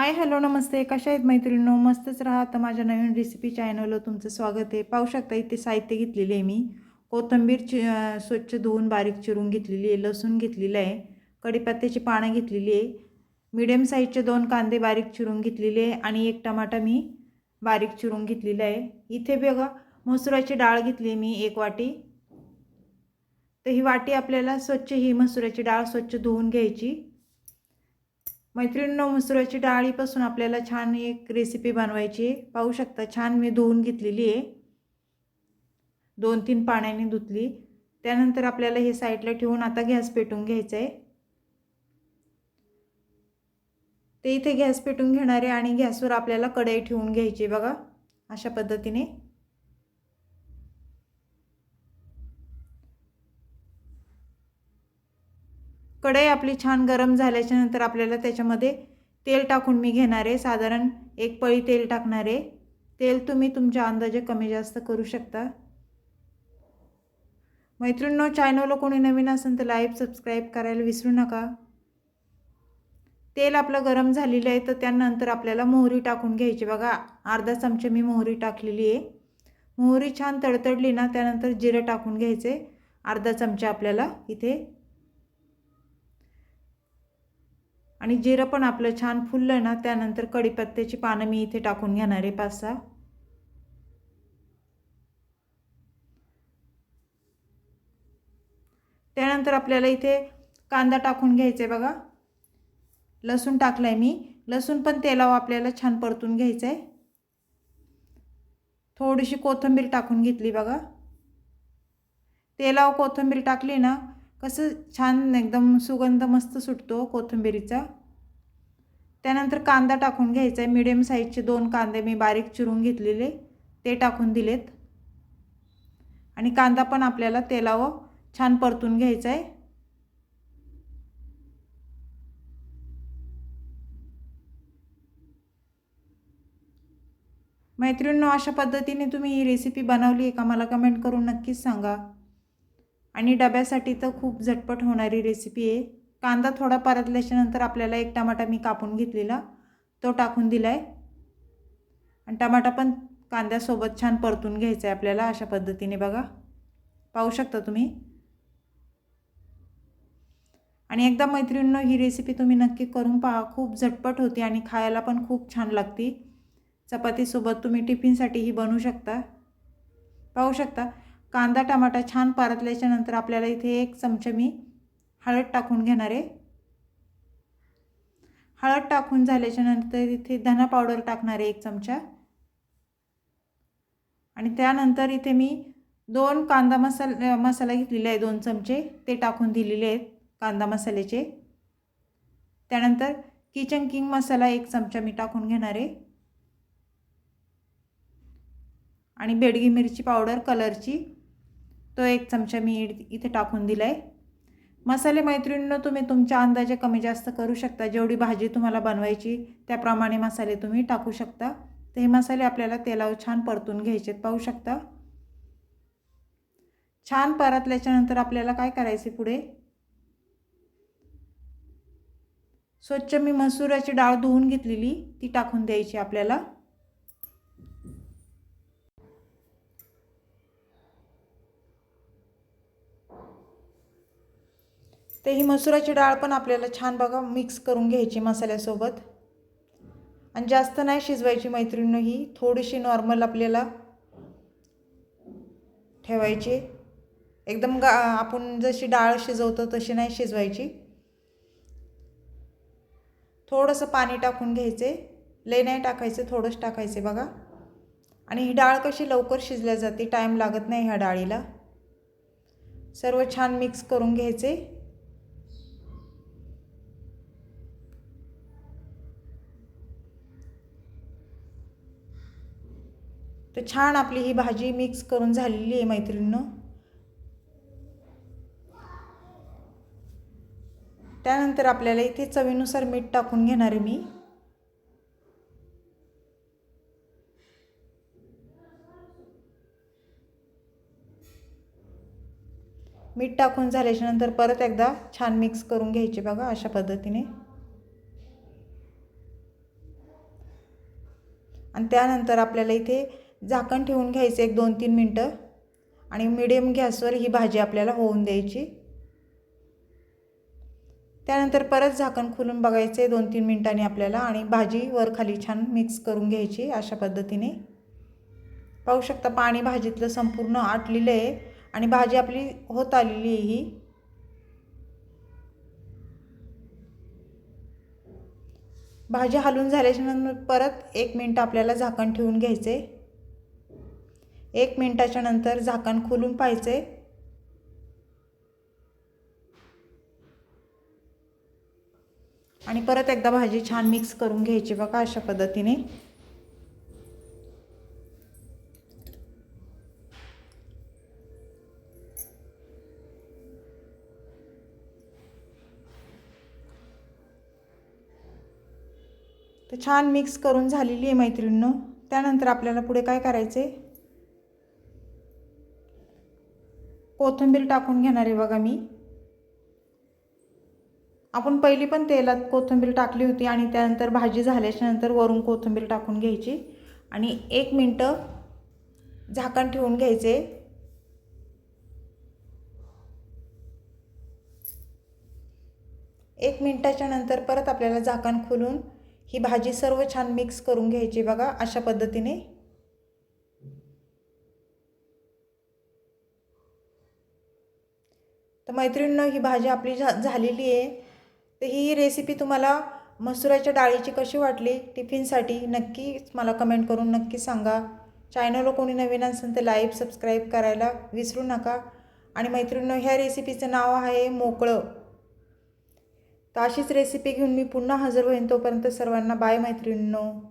Hi hello नमस्ते. कशा आहेत मैत्रिणींनो? मस्तच राहा. तर माझ्या नवीन रेसिपी चॅनलवर तुमचं स्वागत आहे. पाहू शकता इथे साहित्य घेतलेले आहे मी. कोथंबीर चि स्वच्छ धुवून बारीक चिरून घेतलेली आहे. लसूण घेतलेलं आहे. कढीपत्त्याची पानं घेतलेली आहे. मिडियम साईजचे दोन कांदे बारीक चिरून घेतलेले आहे. आणि एक टमाटा मी बारीक चिरून घेतलेला आहे. इथे बघा मसुराची डाळ घेतली मी एक वाटी. तर ही वाटी आपल्याला स्वच्छ ही मसुराची डाळ स्वच्छ धुवून घ्यायची. मैत्रिणींनो मसुराची डाळीपासून आपल्याला छान एक रेसिपी बनवायची आहे. पाहू शकता छान मी धुवून घेतलेली आहे. दोन तीन पाण्याने धुतली. त्यानंतर आपल्याला हे साईडला ठेवून आता गॅस पेटून घ्यायचं आहे. ते इथे गॅस पेटून घेणारे आणि गॅसवर आपल्याला कढई ठेवून घ्यायची बघा. अशा पद्धतीने. कढई आपली छान गरम झाल्याच्यानंतर आपल्याला त्याच्यामध्ये तेल टाकून मी घेणार आहे. साधारण एक पळी तेल टाकणार आहे. तेल तुम्ही तुमच्या अंदाजे कमी जास्त करू शकता. मैत्रिणींनो चॅनलला कोणी नवीन असेल तर लाईव्ह सबस्क्राईब करायला विसरू नका. तेल आपलं गरम झालेलं आहे तर त्यानंतर आपल्याला मोहरी टाकून घ्यायची. बघा अर्धा चमचे मी मोहरी टाकलेली आहे. मोहरी छान तडतडली ना त्यानंतर जिरं टाकून घ्यायचे. अर्धा चमचा आपल्याला इथे आणि जिरं पण आपलं छान फुललं ना त्यानंतर कढीपत्त्याची पानं मी इथे टाकून घेणार आहे पाच सहा. त्यानंतर आपल्याला इथे कांदा टाकून घ्यायचा आहे बघा. लसूण टाकलं आहे मी. लसूण पण तेलावर आपल्याला छान परतून घ्यायचं आहे. थोडीशी कोथिंबीर टाकून घेतली बघा. तेलावर कोथिंबीर टाकली ना कसं छान एकदम सुगंध मस्त सुटतो कोथिंबिरीचा. त्यानंतर कांदा टाकून घ्यायचा आहे. मिडियम साईजचे दोन कांदे मी बारीक चिरून घेतलेले ते टाकून दिलेत. आणि कांदा पण आपल्याला तेलावर छान परतून घ्यायचा आहे. मैत्रिणींनो अशा पद्धतीने तुम्ही ही रेसिपी बनवली आहे का? मला कमेंट करून नक्कीच सांगा. आणि डब्यासाठी तर खूप झटपट होणारी रेसिपी आहे. कांदा थोडा परतल्याच्यानंतर आपल्याला एक टमाटा मी कापून घेतलेला तो टाकून दिला आहे आणि टमाटा पण कांद्यासोबत छान परतून घ्यायचा आहे आपल्याला अशा पद्धतीने बघा. पाहू शकता तुम्ही? आणि एकदा मैत्रिणींनो ही रेसिपी तुम्ही नक्की करून पहा. खूप झटपट होती आणि खायला पण खूप छान लागते. चपातीसोबत तुम्ही टिफिनसाठीही बनवू शकता. पाहू शकता. कांदा टमाटा छान परतल्याच्या नंतर आपल्याला इथे एक चमचा मी हळद टाकून घेणार आहे. हळद टाकून झाल्याच्यानंतर इथे धना पावडर टाकणार आहे एक चमचा. आणि त्यानंतर इथे मी दोन कांदा मसाला मसाला घेतलेला आहे दोन चमचे. ते टाकून दिलेले आहेत कांदा मसाल्याचे. त्यानंतर किचन किंग मसाला एक चमचा मी टाकून घेणार आहे. आणि बेडगी मिरची पावडर कलरची. तो एक चमचा मी इथे टाकून दिला आहे मसाले मैत्रिणीनं तुम्ही तुमच्या अंदाजे कमी जास्त करू शकता. जेवढी भाजी तुम्हाला बनवायची त्याप्रमाणे मसाले तुम्ही टाकू शकता. ते हे मसाले आपल्याला तेलावर छान परतून घ्यायचे पाहू शकता. छान परतल्याच्यानंतर आपल्याला काय करायचे पुढे? स्वच्छ मी मसुराची डाळ धुवून घेतलेली ती टाकून द्यायची आपल्याला. तर ही मसुराची डाळ पण आपल्याला छान बघा मिक्स करून घ्यायची मसाल्यासोबत. आणि जास्त नाही शिजवायची मैत्रिणी ही थोडीशी नॉर्मल आपल्याला ठेवायची. एकदम गा आपण जशी डाळ शिजवतो तशी नाही शिजवायची. थोडंसं पाणी टाकून घ्यायचे. लय नाही टाकायचं थोडंच टाकायचे बघा. आणि ही डाळ कशी लवकर शिजल्या जाते टाईम लागत नाही ह्या डाळीला. सर्व छान मिक्स करून घ्यायचे. तर छान आपली ही भाजी मिक्स करून झालेली आहे मैत्रिणीनं. त्यानंतर आपल्याला इथे चवीनुसार मीठ टाकून घेणार आहे मी. मीठ टाकून झाल्याच्यानंतर परत एकदा छान मिक्स करून घ्यायचे बघा अशा पद्धतीने. आणि त्यानंतर आपल्याला इथे झाकण ठेवून घ्यायचं एक दोन तीन मिनटं. आणि मिडियम गॅसवर ही भाजी आपल्याला होऊन द्यायची. त्यानंतर परत झाकण खोलून बघायचे दोन तीन मिनटांनी आपल्याला आणि भाजी वर खाली छान मिक्स करून घ्यायची अशा पद्धतीने. पाहू शकता पाणी भाजीतलं संपूर्ण आटलेलं आहे आणि भाजी आपली होत आलेली आहे ही. भाजी हलून झाल्याच्यानंतर परत एक मिनटं आपल्याला झाकण ठेवून घ्यायचे एक मिनटाच्या नंतर झाकण खोलून पाहायचे. आणि परत एकदा भाजी छान मिक्स करून घ्यायची बघा अशा पद्धतीने. तर छान मिक्स करून झालेली आहे मैत्रिणींनो. त्यानंतर आपल्याला पुढे काय करायचे? कोथिंबीर टाकून घेणार आहे बघा मी. आपण पहिली पण तेलात कोथिंबीर टाकली होती आणि त्यानंतर भाजी झाल्याच्यानंतर वरून कोथिंबीर टाकून घ्यायची. आणि एक मिनटं झाकण ठेवून घ्यायचे. एक मिनटाच्या नंतर परत आपल्याला झाकण खोलून ही भाजी सर्व छान मिक्स करून घ्यायची बघा अशा पद्धतीने. तर मैत्रिणींनो ही भाजी आपली झा झालेली आहे. तर ही रेसिपी तुम्हाला मसुराच्या डाळीची कशी वाटली? टिफिनसाठी नक्की मला कमेंट करून नक्की सांगा. चॅनलवर कोणी नवीन असेल तर लाईक सबस्क्राईब करायला विसरू नका. आणि मैत्रिणीनं ह्या रेसिपीचं नाव आहे मोकळं. तर अशीच रेसिपी घेऊन मी पुन्हा हजर होईन तोपर्यंत सर्वांना बाय मैत्रिणींनो.